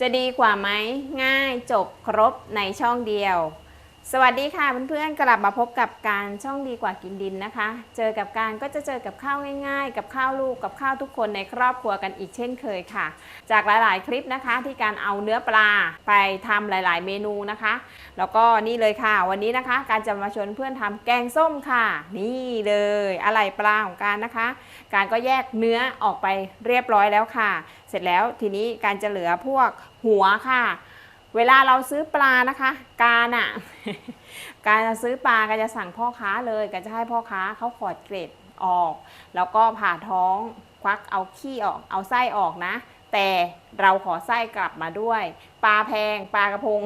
จะดีกว่าไหมง่ายจบครบในช่องเดียว สวัสดีค่ะเพื่อนๆกลับมาพบกับการช่องดีกว่ากินดินนะคะ เจอกับการก็จะเจอกับข้าวง่ายๆ กับข้าวลูกกับข้าวทุกคนในครอบครัวกันอีกเช่นเคยค่ะ จากหลายๆคลิปนะคะ ที่การเอาเนื้อปลาไปทำหลายๆ เมนูนะคะ แล้วก็นี่เลยค่ะ วันนี้นะคะ การจะมาชวนเพื่อนทำแกงส้มค่ะ นี่เลยอะไรปลาของการนะคะ การก็แยกเนื้อออกไปเรียบร้อยแล้วค่ะ เสร็จแล้วทีนี้การจะเหลือพวกหัวค่ะ เวลาเราซื้อปลานะคะการอะการจะซื้อปลาก็จะสั่งพ่อค้าเลยก็จะให้พ่อค้าเขาขอดเกล็ดออก แล้วก็ผ่าท้องควักเอาขี้ออก เอาไส้ออกนะ แต่เราขอไส้กลับมาด้วย ปลาแพงปลากระพง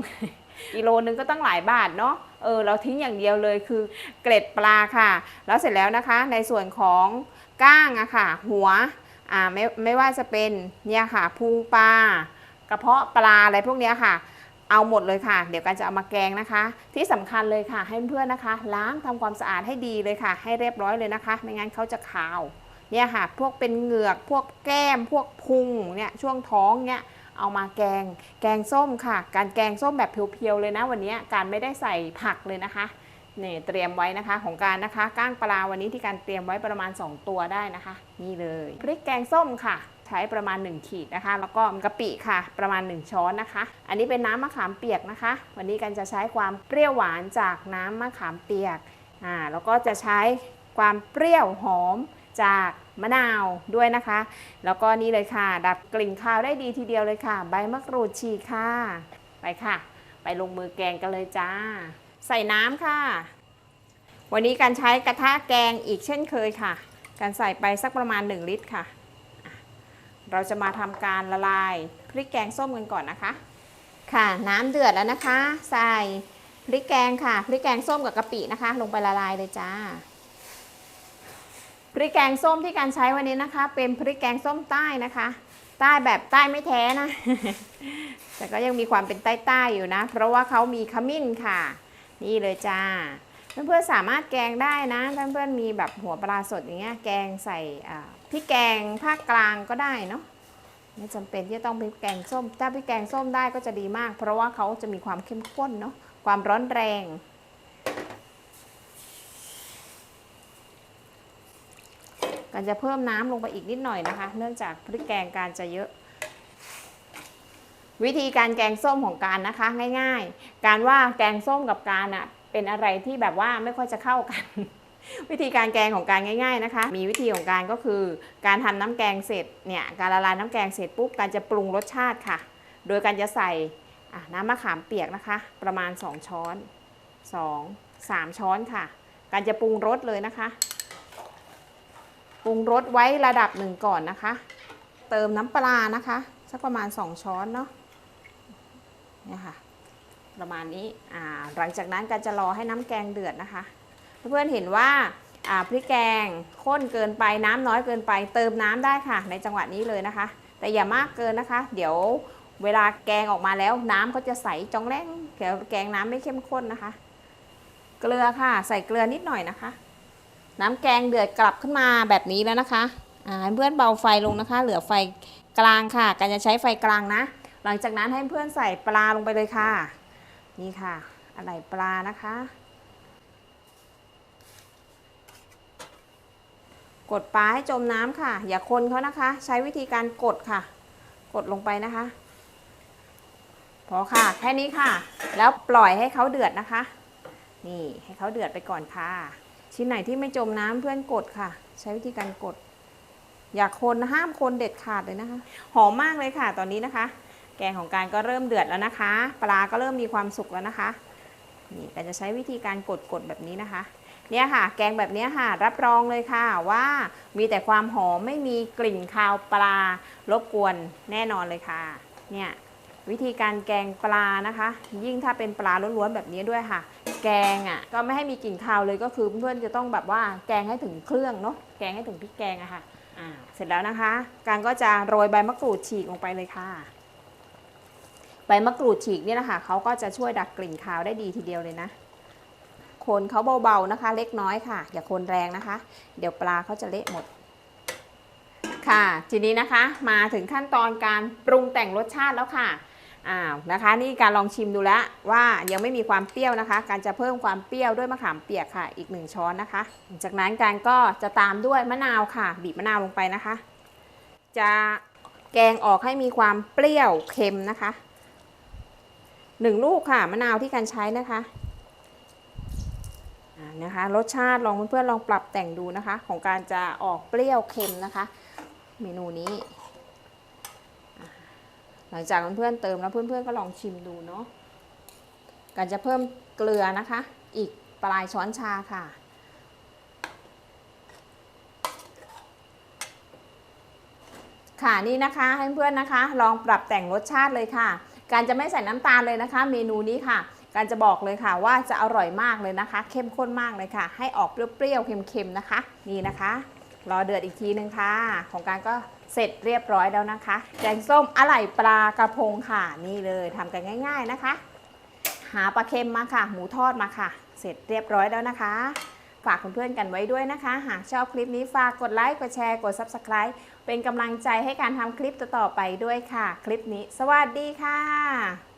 กิโลนึงก็ตั้งหลายบาทเนาะเออเราทิ้งอย่างเดียวเลยคือเกล็ดปลาค่ะ แล้วเสร็จแล้วนะคะ ในส่วนของก้างอะค่ะ หัวอ่าไม่ไม่ว่าจะเป็นเนี่ยค่ะพุงปลากระเพาะปลาอะไรพวกเนี้ยค่ะ เอาหมดเลยค่ะ เดี๋ยวกันจะเอามาแกงนะคะ ที่สำคัญเลยค่ะ ให้เพื่อนนะคะ ล้างทำความสะอาดให้ดีเลยค่ะ ให้เรียบร้อยเลยนะคะ ไม่งั้นเขาจะคาวเนี่ยค่ะ พวกเป็นเหงือก พวกแก้ม พวกพุงเนี่ยช่วงท้องเนี่ยเอามาแกง แกงส้มค่ะ การแกงส้มแบบเพียวๆเลยนะ วันนี้การไม่ได้ใส่ผักเลยนะคะเนี่ยเตรียมไว้นะคะของการนะคะก้างปลาวันนี้ที่การเตรียมไว้ประมาณ 2 ตัวได้นะคะ นี่เลยพริกแกงส้มค่ะ ใช้ประมาณ 1 ขีดนะคะ แล้วก็กะปิค่ะ ประมาณ 1 ช้อนนะคะ อันนี้เป็นน้ำมะขามเปียกนะคะ วันนี้กันจะใช้ความเปรี้ยวหวานจากน้ำมะขามเปียกอ่าแล้วก็จะใช้ความเปรี้ยวหอมจากมะนาวด้วยนะคะ แล้วก็นี่เลยค่ะ ดับกลิ่นคาวได้ดีทีเดียวเลยค่ะ ใบมะกรูดฉีกค่ะ ไปค่ะ ไปลงมือแกงกันเลยจ้า ใส่น้ำค่ะ วันนี้การใช้กระทะแกงอีกเช่นเคยค่ะ การใส่ไปสักประมาณ 1 ลิตรค่ะ เราจะมาทำการละลายพริกแกงส้มกันก่อนนะคะ ค่ะ น้ำเดือดแล้วนะคะ ใส่พริกแกงค่ะ พริกแกงส้มกับกะปินะคะ ลงไปละลายเลยจ้า พริกแกงส้มที่การใช้วันนี้นะคะ เป็นพริกแกงส้มใต้นะคะ ใต้แบบใต้ไม่แท้นะ แต่ก็ยังมีความเป็นใต้ๆอยู่นะ เพราะว่าเขามีขมิ้นค่ะ นี่เลยจ้า เพื่อนๆสามารถแกงได้นะถ้าเพื่อนๆมีแบบหัวปลาสดอย่างเงี้ยแกงใส่พริกแกงภาคกลางก็ได้เนาะไม่จำเป็นที่จะต้องพริกแกงส้ม ถ้าพริกแกงส้มได้ก็จะดีมาก เพราะว่าเขาจะมีความเข้มข้นเนาะความร้อนแรงการจะเพิ่มน้ำลงไปอีกนิดหน่อยนะคะ เนื่องจากพริกแกงการจะเยอะวิธีการแกงส้มของการนะคะง่ายๆ การว่าแกงส้มกับการอะ เป็นอะไรที่แบบว่าไม่ค่อยจะเข้ากัน วิธีการแกงของการง่าย ๆนะคะ มีวิธีของการก็คือ การทำน้ำแกงเสร็จเนี่ยการละลายน้ำแกงเสร็จปุ๊บการจะปรุงรสชาติค่ะ โดยการจะใส่น้ำมะขามเปียกนะคะ ประมาณ 2 ช้อน 2 3 ช้อนค่ะ การจะปรุงรสเลยนะคะ ปรุงรสไว้ระดับหนึ่งก่อนนะคะ เติมน้ำปลานะคะ สักประมาณ 2 ช้อนเนาะเนี่ยค่ะ ประมาณนี้หลังจากนั้นก็จะรอให้น้ำแกงเดือดนะคะ เพื่อนๆเห็นว่าพริกแกงข้นเกินไปน้ำน้อยเกินไป เติมน้ำได้ค่ะ ในจังหวะนี้เลยนะคะ แต่อย่ามากเกินนะคะ เดี๋ยวเวลาแกงออกมาแล้วน้ำก็จะใสจองแรงแกงแกงน้ำไม่เข้มข้นนะคะ เกลือค่ะใส่เกลือนิดหน่อยนะคะ น้ำแกงเดือดกลับขึ้นมาแบบนี้แล้วนะคะเพื่อนเบาไฟลงนะคะ เหลือไฟกลางค่ะการจะใช้ไฟกลางนะ หลังจากนั้นให้เพื่อนใส่ปลาลงไปเลยค่ะ นี่ค่ะอะไรปลานะคะ กดปลาให้จมน้ำค่ะ อย่าคนเขานะคะ ใช้วิธีการกดค่ะ กดลงไปนะคะ พอค่ะ แค่นี้ค่ะ แล้วปล่อยให้เขาเดือดนะคะ นี่ให้เขาเดือดไปก่อนค่ะ ชิ้นไหนที่ไม่จมน้ำเพื่อนกดค่ะ ใช้วิธีการกด อย่าคนห้ามคนเด็ดขาดเลยนะคะ หอมมากเลยค่ะ ตอนนี้นะคะ แกงของการก็เริ่มเดือดแล้วนะคะ ปลาก็เริ่มมีความสุกแล้วนะคะ นี่กาจะใช้วิธีการกดกดแบบนี้นะคะ เนี่ยค่ะ แกงแบบนี้ค่ะ รับรองเลยค่ะว่ามีแต่ความหอมไม่มีกลิ่นคาวปลารบกวนแน่นอนเลยค่ะ เนี่ยวิธีการแกงปลานะคะ ยิ่งถ้าเป็นปลาล้วนๆแบบนี้ด้วยค่ะ แกงอะก็ไม่ให้มีกลิ่นคาวเลยก็คือเพื่อนๆจะต้องแบบว่าแกงให้ถึงเครื่องเนาะแกงให้ถึงพริกแกงอะค่ะอ่าเสร็จแล้วนะคะ การก็จะโรยใบมะกรูดฉีกลงไปเลยค่ะ ใบมะกรูดฉีกนี่แหละคะเขาก็จะช่วยดักกลิ่นคาวได้ดีทีเดียวเลยนะ คนเขาเบาๆนะคะ เล็กน้อยค่ะ อย่าคนแรงนะคะ เดี๋ยวปลาเขาจะเละหมด ค่ะ ทีนี้นะคะมาถึงขั้นตอนการปรุงแต่งรสชาติแล้วค่ะอ้าวนะคะ นี่การลองชิมดูแล้วว่ายังไม่มีความเปรี้ยวนะคะ การจะเพิ่มความเปรี้ยวด้วยมะขามเปียกค่ะ อีกหนึ่งช้อนนะคะ จากนั้นการก็จะตามด้วยมะนาวค่ะ บีบมะนาวลงไปนะคะ จะแกงออกให้มีความเปรี้ยวเค็มนะคะ หนึ่งลูกค่ะมะนาวที่การใช้นะคะนะคะรสชาติลองเพื่อนๆลองปรับแต่งดูนะคะ ของการจะออกเปรี้ยวเค็มนะคะ เมนูนี้ หลังจากเพื่อนๆเติมแล้วเพื่อนๆก็ลองชิมดูเนาะการจะเพิ่มเกลือนะคะ อีกปลายช้อนชาค่ะค่ะนี่นะคะให้เพื่อนๆนะคะ ลองปรับแต่งรสชาติเลยค่ะ การจะไม่ใส่น้ำตาลเลยนะคะ เมนูนี้ค่ะ การจะบอกเลยค่ะว่าจะอร่อยมากเลยนะคะ เข้มข้นมากเลยค่ะ ให้ออกเปรี้ยวๆเค็มๆนะคะ นี่นะคะ รอเดือดอีกทีนึงค่ะ ของการก็เสร็จเรียบร้อยแล้วนะคะ แกงส้มอะไหล่ปลากระพงค่ะ นี่เลยทำกันง่าย ๆนะคะ หาปลาเค็มมาค่ะ หมูทอดมาค่ะ เสร็จเรียบร้อยแล้วนะคะ ฝากเพื่อนๆกันไว้ด้วยนะคะ หากชอบคลิปนี้ฝากกดไลค์ กดแชร์ กด Subscribe เป็นกำลังใจให้การทำคลิปต่อๆไปด้วยค่ะ คลิปนี้ สวัสดีค่ะ